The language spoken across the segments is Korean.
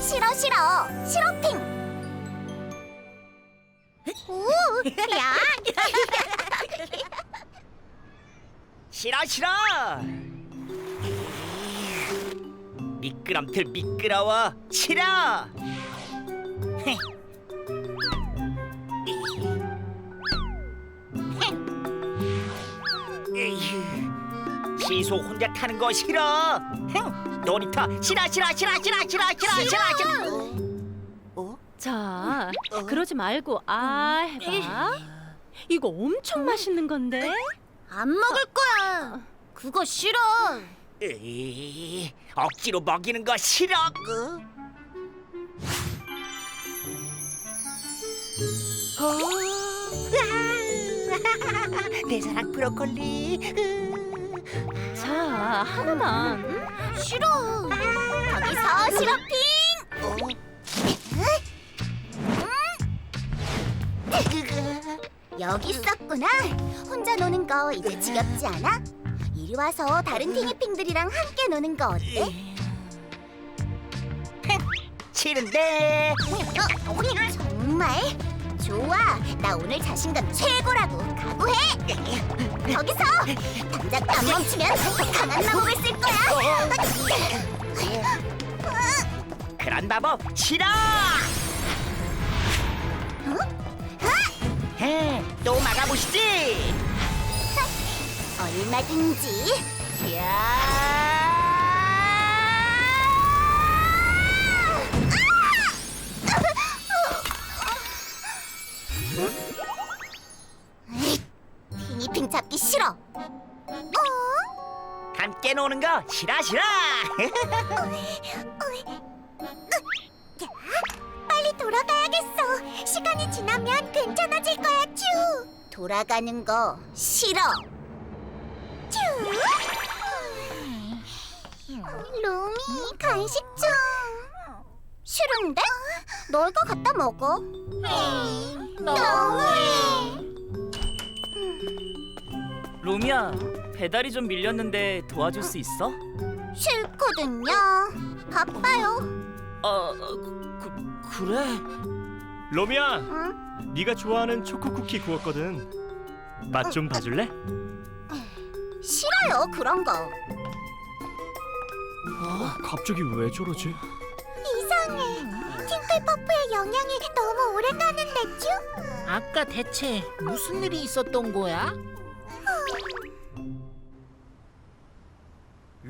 싫어 싫어. 싫어핑. 오, 야. 싫어 싫어. 미끄럼틀 미끄러워. 싫어 시소 혼자 타는 거 싫어? 흥, 놀이터. 싫어 싫어 싫어 싫어 싫어 싫어 싫어 싫어. 어? 자, 그러지 말고 아 해봐. 이거 엄청 맛있는 건데. 안 먹을 거야. 그거 싫어. 에이, 억지로 먹이는 거 싫어. 내 사랑 브로콜리 자, 하나만. 응? 싫어 거기서 싫어핑 여기 있었구나 혼자 노는 거 이제 지겹지 않아? 이리 와서 다른 티니핑들이랑 함께 노는 거 어때? 싫은데 어, 정말? 좋아 나 오늘 자신감 최고라고 각오해 거기서 당장 안 멈추면 더 강한 마법을 쓸 거야. 그런 마법 싫어? 헤, 또 막아보시지! 얼마든지. 티 니핑 잡기 싫어. 어? 함께 노는 거 싫어 싫어 빨리 돌아가야겠어. 시간이 지나면 괜찮아질 거야, 쭈. 돌아가는 거 싫어. 쭈. 루미, 간식 좀. 싫은데? 너희가 갖다 먹어. 너무해. 로미야, 배달이 좀 밀렸는데 도와줄 수 있어? 싫거든요. 바빠요. 어, 그, 그래? 로미야, 응? 네가 좋아하는 초코 쿠키 구웠거든. 맛 좀 봐줄래? 싫어요, 그런 거. 갑자기 왜 저러지? 이상해. 팅클퍼프의 영향이 너무 오래 가는 데 쭈? 아까 대체 무슨 일이 있었던 거야?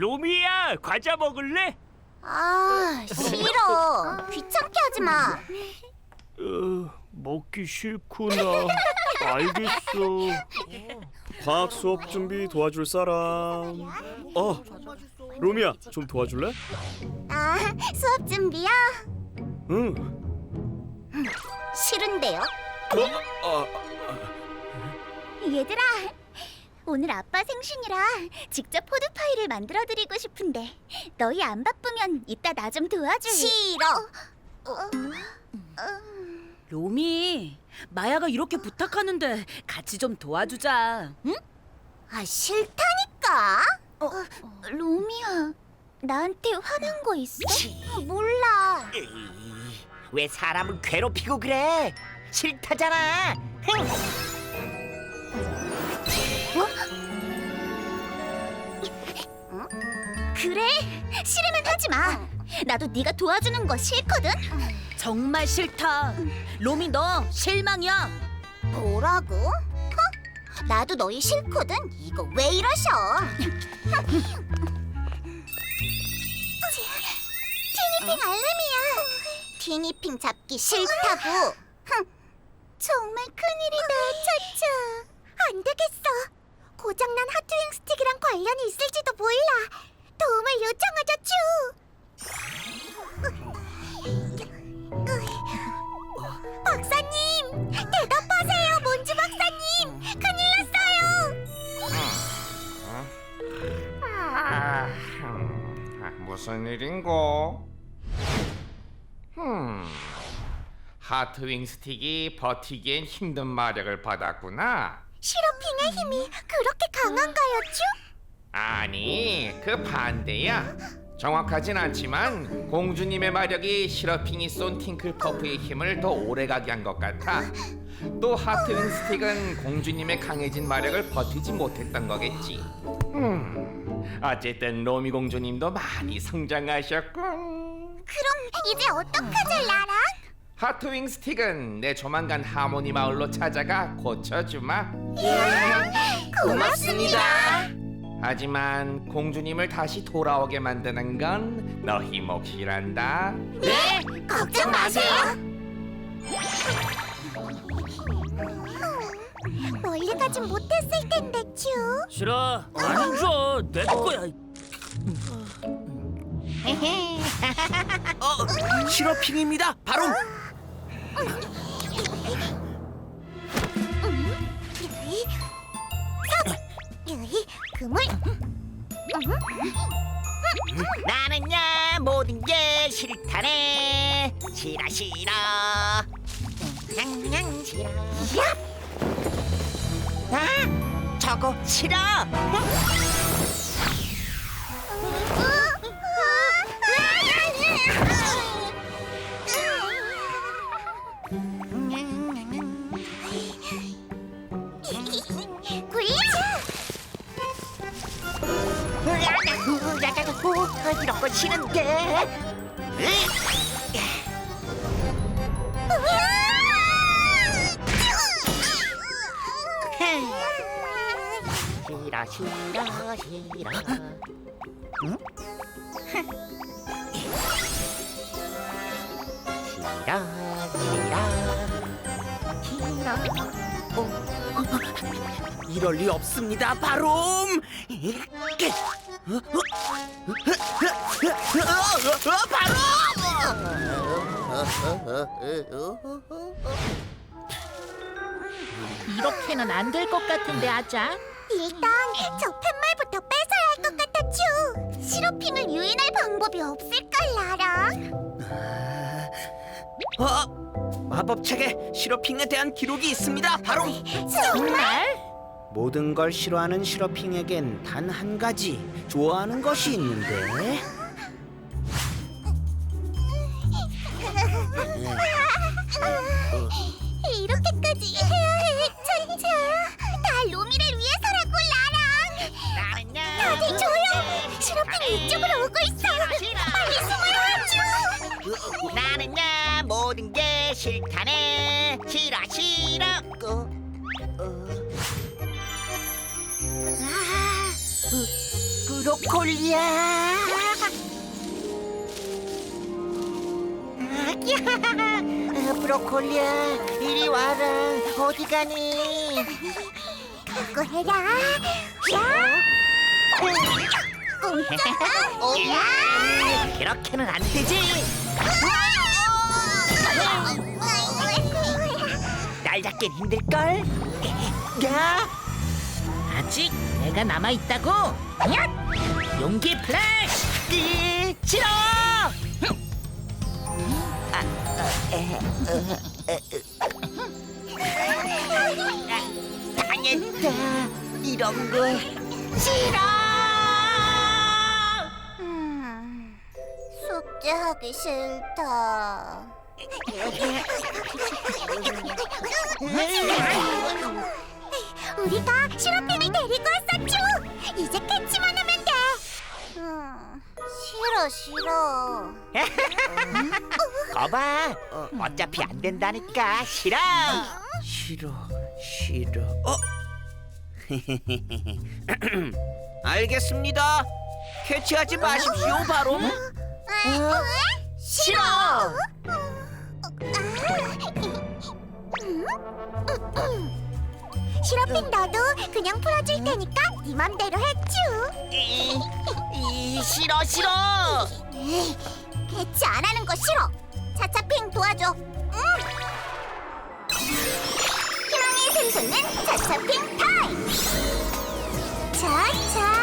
로미야, 과자 먹을래? 아, 싫어. 귀찮게 하지 마. 어, 먹기 싫구나. 알겠어. 과학 수업 준비 도와줄 사람. 어, 로미야, 좀 도와줄래? 아, 수업 준비요? 응. 싫은데요. 어, 아, 얘들아, 오늘 아빠 생신이라 직접 포도파이를 만들어드리고 싶은데 너희 안 바쁘면 이따 나 좀 도와줄래? 싫어. 로미, 마야가 이렇게 부탁하는데 같이 좀 도와주자. 응? 아, 싫다니까. 어, 로미야, 나한테 화난 거 있어? 몰라. 에이, 왜 사람을 괴롭히고 그래 싫다잖아 흥. 그래? 싫으면 하지 마. 나도 네가 도와주는 거 싫거든. 정말 싫다. 로미 너 실망이야. 뭐라고? 허? 나도 너희 싫거든. 이거 왜 이러셔? 티니핑 알람이야. 티니핑 잡기 싫다고. 흥. 정말 큰일이다, 차차. 안 되겠어. 고장난 하트윙 스틱이랑 관련이 있을지도 몰라. 도움을 요청하자, 쭈. 박사님, 대답하세요, 몬주 박사님. 큰일 났어요. 아, 음, 무슨 일인고? 음, 하트윙 스틱이 버티기엔 힘든 마력을 받았구나. 시로핑의 힘이 그렇게 강한가요, 쭈? 아니 그 반대야. 정확하진 않지만 공주님의 마력이 시러핑이 쏜 팅클퍼프의 힘을 더 오래가게 한 것 같아. 또 하트 윙 스틱은 공주님의 강해진 마력을 버티지 못했던 거겠지. 음, 어쨌든 로미 공주님도 많이 성장하셨군. 그럼 이제 어떡하죠, 라라? 하트 윙 스틱은 내 조만간 하모니 마을로 찾아가 고쳐주마. 고맙습니다. 하지만 공주님을 다시 돌아오게 만드는 건 너희 몫이란다. 네, 걱정 마세요. 멀리 가진 못했을 텐데, 쭈. 싫어 안 줘. 내 거야. 어, 시러핑입니다. 바로 그물. 나는야 모든 게 싫다네. 싫어 싫어. 냥냥 싫어. 아, 저거 싫어. 굴리 어, 이런 거 싫은데. 싫어 싫어 싫어. 싫어 싫어 싫어. 이럴 리 없습니다, 바롬. 이렇게는 안 될 것 같은데 아자. 일단 저 팻말부터 뺏어야 할 것 같아, 쭈. 시로핑을 유인할 방법이 없을까, 라라? 어? 마법 책에 시로핑에 대한 기록이 있습니다. 바로 정말? 모든 걸 싫어하는 시러핑에겐 단 한 가지 좋아하는 것이 있는데 이렇게까지 해야 해, 차차. 다 로미를 위해서라고, 라랑. 다들 조용. 시로핑 이쪽으로 오고 있어. 빨리 숨어요, 쭈. 나는야 모든 게 싫다네. 싫어 싫어. 어, 어. 브, 브로콜리야. 아기야, 브로콜리야, 이리 와라. 어디 가니? 그거 해라. 야! 꼼짝! 야! 그렇게는 안 되지. 날 잡긴 힘들 걸. 야, 아직 내가 남아 있다고. 용기 플래시. 이, 싫어. 어. 당했다. 이런 거 싫어. 음, 숙제하기 싫다. 우리가 시로핑을 데리고 왔었죠. 이제 캐치만 하면 돼. 음, 싫어 싫어. 거봐. 어차피 안 된다니까 싫어. 싫어 싫어 어? 알겠습니다 캐치하지 마십시오 바로 싫어. 시로핑 너도 그냥 풀어줄 테니까 네 맘대로 해쭈. 이, 이, 싫어 싫어. 캐치 안 하는 거 싫어. 차차핑 도와줘. 응. 희망의 샘솟는 차차핑 타임. 차차.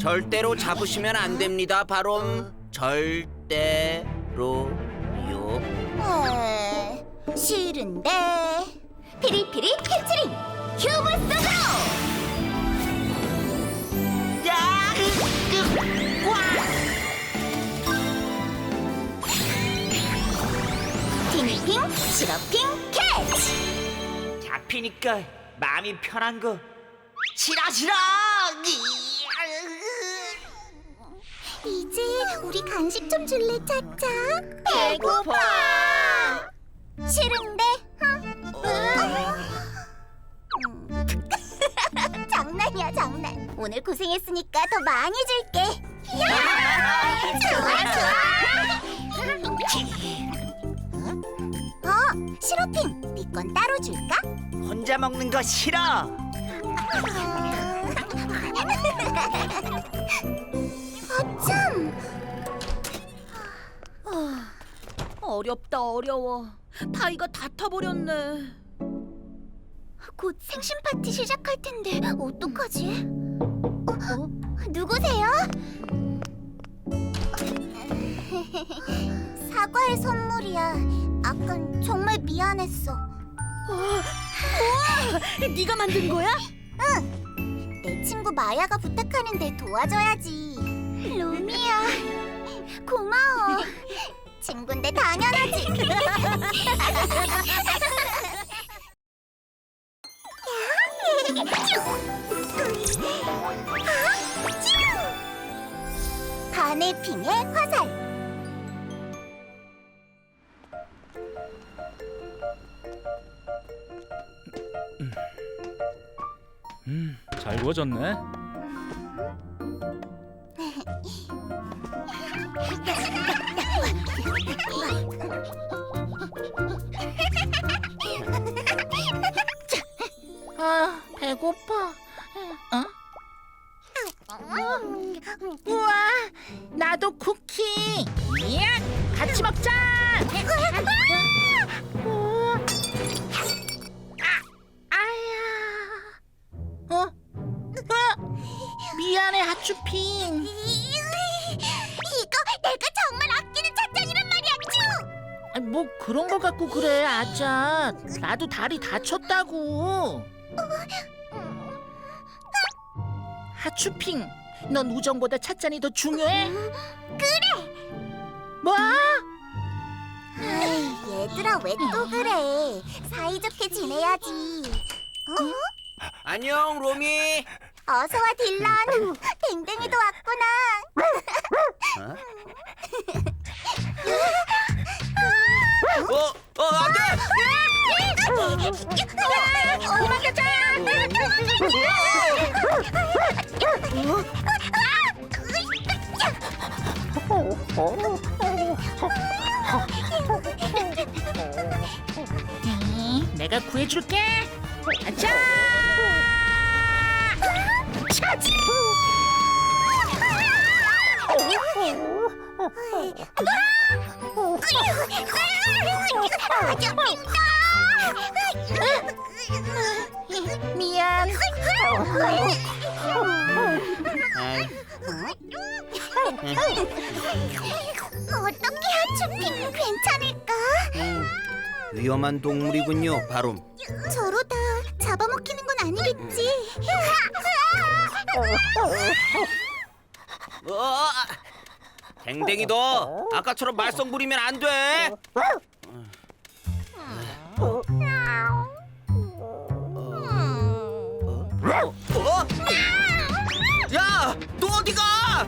절대로 잡으시면 안 됩니다, 바롬. 절대로요. 에, 싫은데. 피리피리 캐치링! 큐브 속으로 티니핑 시러핑 캐치! 잡히니까 마음이 편한 거. 싫어 싫어 이제 우리 간식 좀 줄래 짜짜 배고파. 싫은데? 응? 음. 장난이야 장난. 오늘 고생했으니까 더 많이 줄게. 좋아 좋아. 어 시로핑 네 건 따로 줄까? 혼자 먹는 거 싫어 아참 어렵다 어려워. 다이가 다 타버렸네. 곧 생신 파티 시작할 텐데 어떡하지? 어? 어? 누구세요? 사과의 선물이야. 아깐 정말 미안했어. 네가 만든 거야? 내 친구 마야가 부탁하는데 도와줘야지. 루미야, 고마워. 친구인데 당연하지. 바네핑의 화살. 잘 구워졌네. 아, 배고파. 어? 우와, 나도 쿠키. 야, 같이 먹자. 하츄핑. 이거 내가 정말 아끼는 찻잔이란 말이야, 쭈! 아니, 뭐 그런 걸 갖고 그래, 아짜. 나도 다리 다쳤다고. 하츄핑, 넌 우정보다 찻잔이 더 중요해? 그래. 뭐? 에이, 얘들아 왜 또 그래? 사이좋게 지내야지. 어? 안녕, 로미. 어서 와 딜런. 댕댕이도 왔구나. 어, 어, 안 돼! 도망가자. 음, 내가 구해줄게. 아차! 미안. 어떻게 하츄핑 괜찮을까? 음, 위험한 동물이군요, 바롬. 저러다 잡아먹히는 건 아니겠지? 어, 댕댕이도 아까처럼 말썽 부리면 안 돼. 어? 야, 너 어디 가?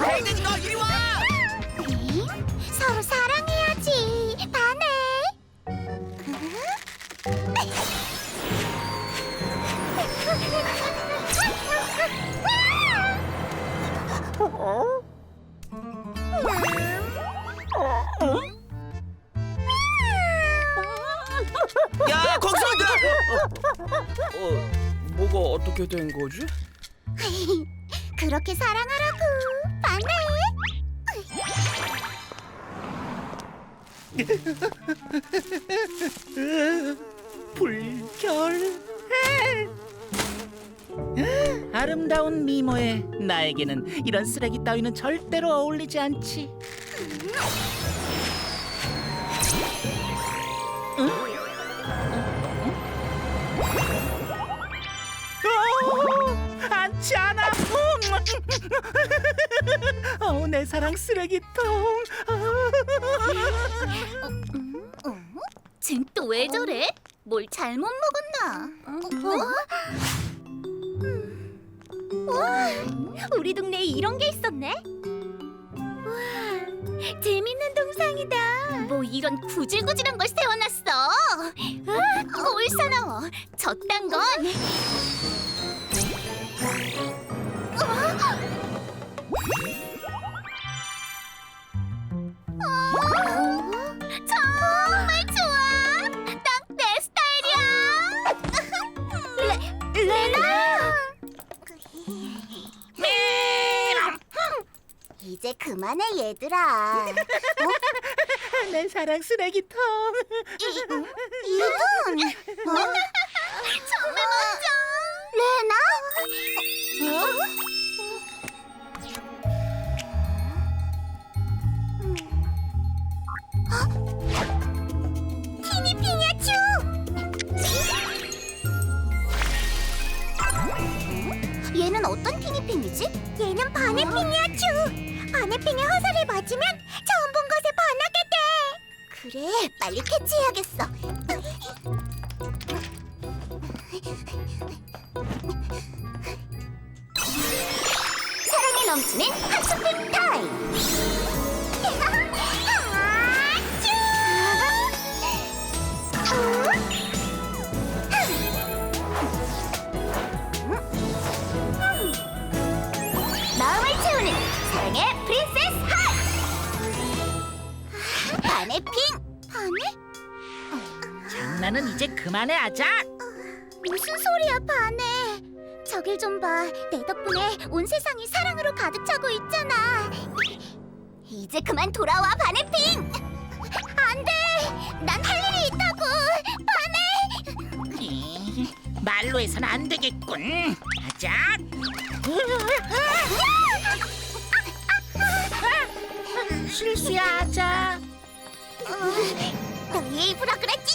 댕댕이가 이리 와! 서로 사랑해야지. 반해. 야, 거기서 안 돼! 어, 뭐가 어떻게 된 거지? 그렇게 사랑하라고. 불결 아름다운 미모의 나에게는 이런 쓰레기 따위는 절대로 어울리지 않지. 어, 않지 않아 어, 내 사랑 쓰레기통 쟨 또 왜 저래? 뭘 잘못 먹었나? 어? 와, 우리 동네에 이런 게 있었네. 와, 재밌는 동상이다. 뭐 이런 구질구질한 걸 세워놨어. 으아, 꼴 사나워. 저딴 건. 어, 정말 좋아. 딱 내 스타일이야. 레, 레나. 이제 그만해 얘들아. 내 사랑 쓰레기통 이분. 정말 멋져. 레나? 티니핑야 츄. 얘는 어떤 티니핑이지? 얘는 바네핑이야 츄. 바네핑의 화살을 맞으면 처음 본 것에 반하게 돼. 그래, 빨리 캐치해야겠어. 사랑이 넘치는 핫쇼핑 장난은 이제 그만해 아자 무슨 소리야 바네 저길 좀 봐. 내 덕분에 온 세상이 사랑으로 가득 차고 있잖아. 이제 그만 돌아와 바네핑! 안 돼! 난 할 일이 있다고! 바네 말로 해선 안 되겠군. 아자 실수야 아자 너희 입으라 그랬지?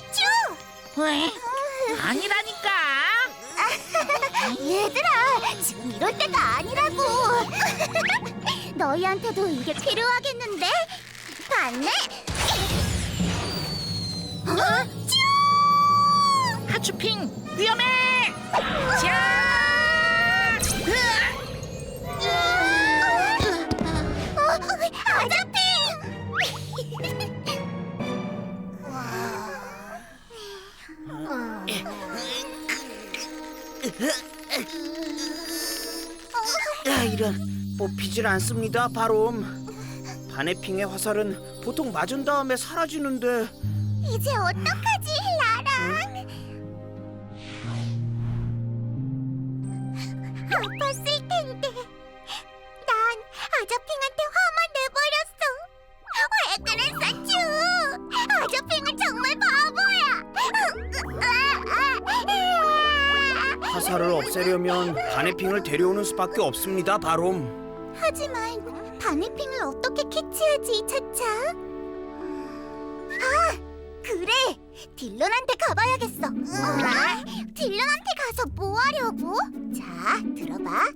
아니라니까. 얘들아 지금 이럴 때가 아니라고. 너희한테도 이게 필요하겠는데? 봤네? 어? 쭈 하추핑 위험해! 자 야 이런. 뽑히질 않습니다 바롬 바네핑의 화살은 보통 맞은 다음에 사라지는데. 이제 어떡하지 바네핑을 데려오는 수밖에 없습니다 바롬. 하지만 바네핑을 어떻게 캐치하지 차차? 아 그래. 딜런한테 가봐야겠어. 딜런한테 가서 뭐 하려고? 자 들어봐.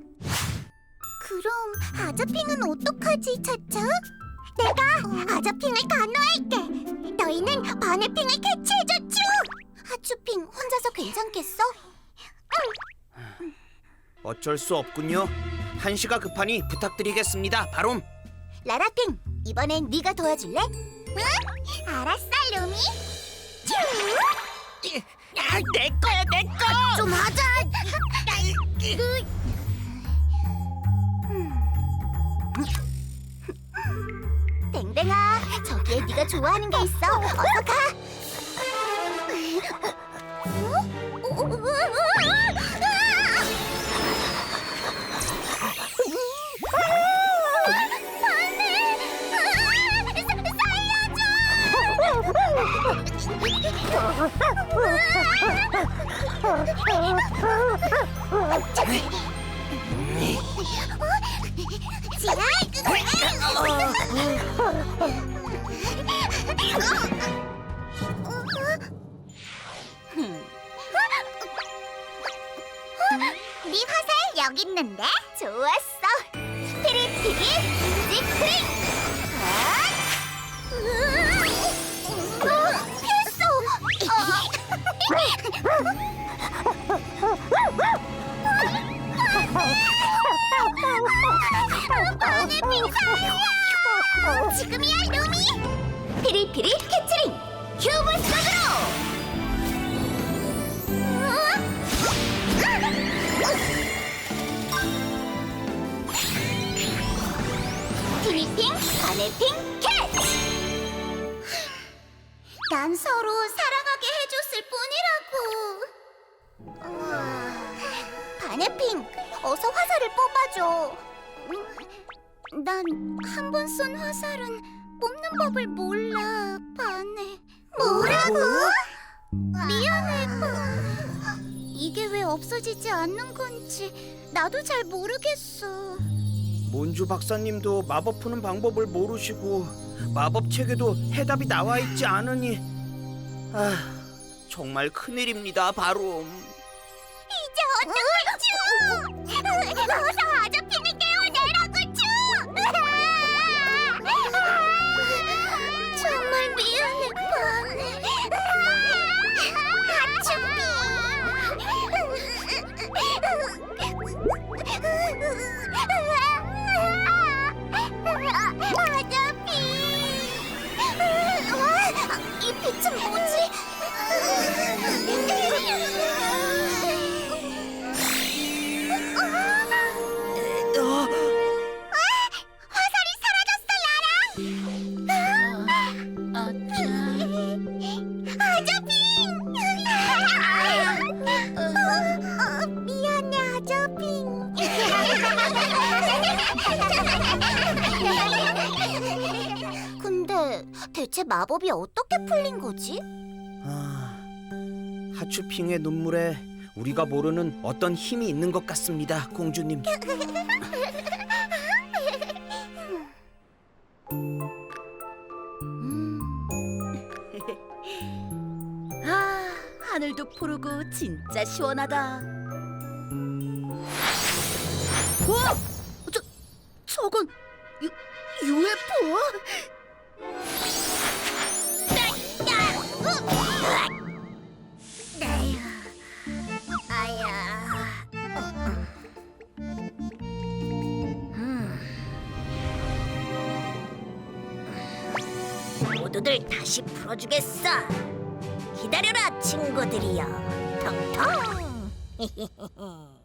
그럼 아자핑은 어떡하지 차차? 내가 아자핑을 간호할게. 너희는 바네핑을 캐치해줘 쭈 하츄핑 혼자서 괜찮겠어? 어쩔 수 없군요. 한시가 급하니 부탁드리겠습니다. 바롬. 라라핑 이번엔 네가 도와줄래? 응? 알았어 루미. 야, 내 거야 내 거. 좀 하자. 땡땡아 저기에 네가 좋아하는 게 있어. 어서 가. 안돼 살려 네 화살 여기 있는데? 좋았어. 피리피리 난 한 번 쏜 화살은 뽑는 법을 몰라, 바네. 뭐라고? 미안해, 바. 이게 왜 없어지지 않는 건지 나도 잘 모르겠어. 몬주 박사님도 마법 푸는 방법을 모르시고 마법 책에도 해답이 나와 있지 않으니 아 정말 큰일입니다 바로 이제 어떡하죠? 어서 아저씨 마법이 어떻게 풀린 거지? 아, 하츄핑의 눈물에 우리가 모르는 어떤 힘이 있는 것 같습니다 공주님 아, 하늘도 푸르고 진짜 시원하다. 와! 저, 저건 유, UFO? 모두들 다시 풀어주겠어. 기다려라, 친구들이여. 텅텅.